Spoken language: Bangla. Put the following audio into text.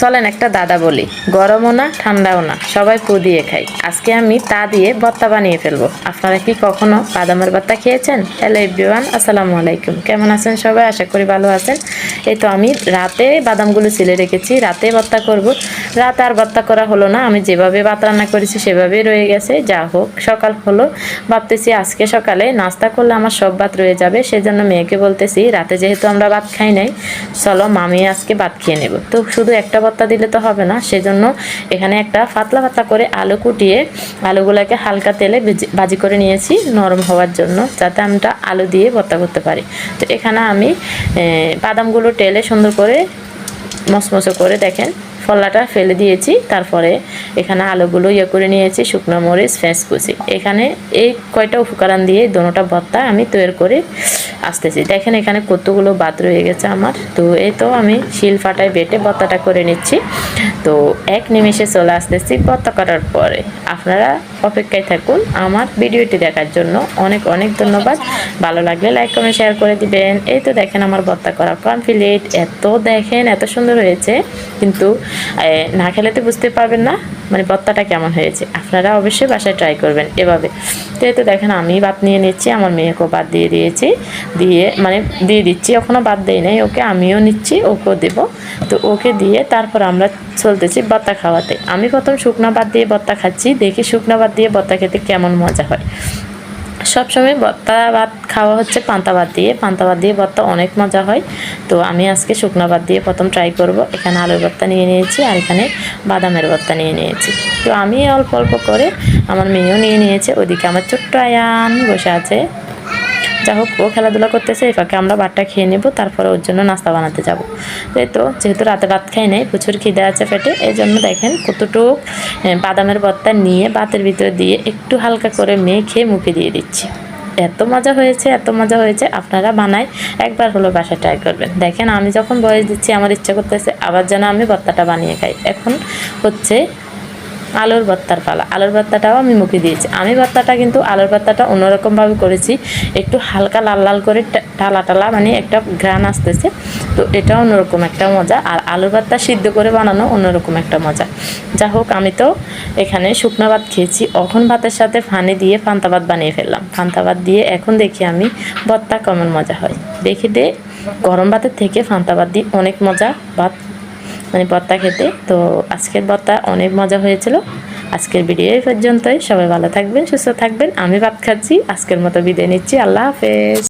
চলেন একটা দাদা বলি, গরমও না, ঠান্ডাও না, সবাই পু দিয়ে খাই। আজকে আমি তা দিয়ে ভত্তা বানিয়ে ফেলব। আপনারা কি কখনো বাদামের ভত্তা খেয়েছেন? হ্যালো এভরিওয়ান আসসালামু আলাইকুম। কেমন আছেন সবাই? আশা করি ভালো আছেন। এই তো আমি রাতে বাদামগুলো ছিলে রেখেছি, রাতে ভত্তা করব। রাতে আর ভর্তা করা হলো না। আমি যেভাবে ভাত রান্না করেছি সেভাবেই রয়ে গেছে, যা হোক। সকাল হলো, ভাবতেছি আজকে সকালে নাস্তা করলে আমার সব ভাত রয়ে যাবে, সেজন্য মেয়েকে বলতেছি, রাতে যেহেতু আমরা ভাত খাই নাই, চলো মামি আজকে ভাত খেয়ে নেব। তো শুধু একটা ভর্তা দিলে তো হবে না, সেজন্য এখানে একটা পাতলা পাতলা করে আলু কুটিয়ে আলুগুলোকে হালকা তেলে ভেজে- করে নিয়েছি নরম হওয়ার জন্য, যাতে আমরা আলু দিয়ে ভর্তা করতে পারি। তো এখানে আমি বাদামগুলো টেলে সুন্দর করে মসমসো করে দেখেন ফল্লাটা ফেলে দিয়েছি। তারপরে এখানে আলুগুলো ইয়ে করে নিয়েছি, শুকনো মরিচ ফেঁস কুচি। এখানে এই কয়টা উপকরণ দিয়ে দোনোটা ভর্তা আমি তৈরি করে আসতেছি। দেখেন এখানে কতগুলো বাদ রয়ে গেছে আমার। তো এই তো আমি শিল ফাটায় বেটে ভর্তাটা করে নিচ্ছি। তো এক নিমেষে চলে আসতেছি ভর্তা করার পরে। আপনারা অপেক্ষায় থাকুন। আমার ভিডিওটি দেখার জন্য অনেক অনেক ধন্যবাদ। ভালো লাগলে লাইক কমেন্ট শেয়ার করে দিবেন। এই তো দেখেন আমার ভর্তা করা কমপ্লিট এত দেখেন, এত সুন্দর হয়েছে। কিন্তু না খেলে তো বুঝতে পারবেন না মানে ভর্তাটা কেমন হয়েছে। আপনারা অবশ্যই বাসায় ট্রাই করবেন এভাবে। তো এই তো দেখেন আমি ভাত নিয়ে নিচ্ছি, আমার মেয়েকেও ভাত দিয়ে দিয়েছি। দিয়ে মানে দিয়ে দিচ্ছি এখনও বাদ দেই নাই। ওকে আমিও নিচ্ছি, ওকেও দেবো। তো ওকে দিয়ে তারপর আমরা চলতেছি ভর্তা খাওয়াতে। আমি প্রথম শুকনা ভাত দিয়ে ভর্তা খাচ্ছি, দেখি শুকনা দিয়ে ভর্তা খেতে কেমন মজা হয়। সবসময় ভর্তা ভাত খাওয়া হচ্ছে পান্তা ভাত দিয়ে। পান্তা ভাত দিয়ে ভর্তা অনেক মজা হয়। তো আমি আজকে শুকনো ভাত দিয়ে প্রথম ট্রাই করব। এখানে আলুর ভর্তা নিয়ে নিয়েছি আর এখানে বাদামের ভর্তা নিয়ে নিয়েছি। তো আমি অল্প অল্প করে আমার মেয়েও নিয়ে নিয়েছে। ওদিকে আমার ছোট্ট আয়ান বসে আছে। যা হোক, ও খেলাধুলা করতেছে এই ফাঁকে আমরা ভাতটা খেয়ে নেব, তারপরে ওর জন্য নাস্তা বানাতে যাব। তাই তো, যেহেতু রাতে ভাত খাই নাই, প্রচুর খিদে আছে পেটে, এই জন্য দেখেন কতটুক বাদামের ভর্তা নিয়ে ভাতের ভিতরে দিয়ে একটু হালকা করে মেখে মুখে দিয়ে দিচ্ছি। এত মজা হয়েছে, এত মজা হয়েছে, আপনারা বানায় একবার হলো বাসা ট্রাই করবেন। দেখেন, আমি যখন বয়স দিচ্ছি, আমার ইচ্ছা করতেছে আবার যেন আমি ভর্তাটা বানিয়ে খাই। এখন হচ্ছে আলুর ভর্তার পালা। আলুর ভর্তাটাও আমি মুখে দিয়েছি। আমি ভর্তাটা কিন্তু আলুর ভর্তাটা অন্যরকমভাবে করেছি। একটু হালকা লাল লাল করে টালা টালা মানে একটা ঘ্রাণ আসতেছে। তো এটা অন্যরকম একটা মজা। আর আলুর ভর্তা সিদ্ধ করে বানানো অন্যরকম একটা মজা। যা হোক, আমি তো এখানে শুকনো ভাত খেয়েছি। অখন ভাতের সাথে ফানি দিয়ে পান্তা ভাত বানিয়ে ফেললাম। ফান্তা ভাত দিয়ে এখন দেখি আমি ভর্তা কেমন মজা হয়। দেখি দে, গরম ভাতের থেকে ফান্তা ভাত দিয়ে অনেক মজা। ভাত মানে ভর্তা খেতে। তো আজকের ভর্তা অনেক মজা হয়েছিল। আজকের ভিডিও এই পর্যন্তই। সবাই ভালো থাকবেন, সুস্থ থাকবেন। আমি ভাত খাচ্ছি। আজকের মতো বিদায় নিচ্ছি। আল্লাহ হাফেজ।